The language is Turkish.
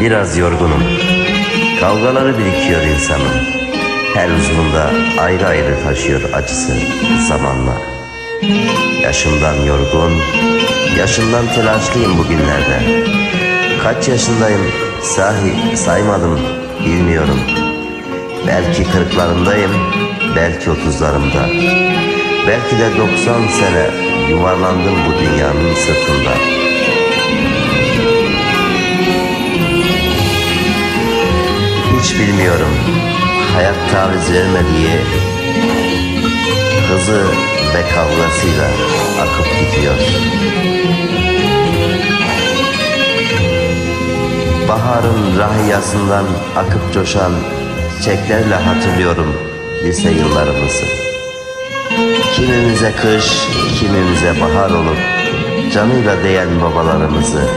Biraz yorgunum. Kavgaları birikiyor insanın. Her uzvunda ayrı ayrı taşıyor acısı zamanla. Yaşımdan yorgun, yaşımdan telaşlıyım bugünlerde. Kaç yaşındayım sahi saymadım bilmiyorum. Belki kırklarımdayım, belki otuzlarımda. Belki de 90 sene yuvarlandım bu dünyanın sırtında. Hiç bilmiyorum hayat taviz vermediği hızı ve kavgasıyla akıp gidiyor. Baharın rahiyasından akıp coşan çiçeklerle hatırlıyorum lise yıllarımızı. Kimimize kış, kimimize bahar olup canıyla değen babalarımızı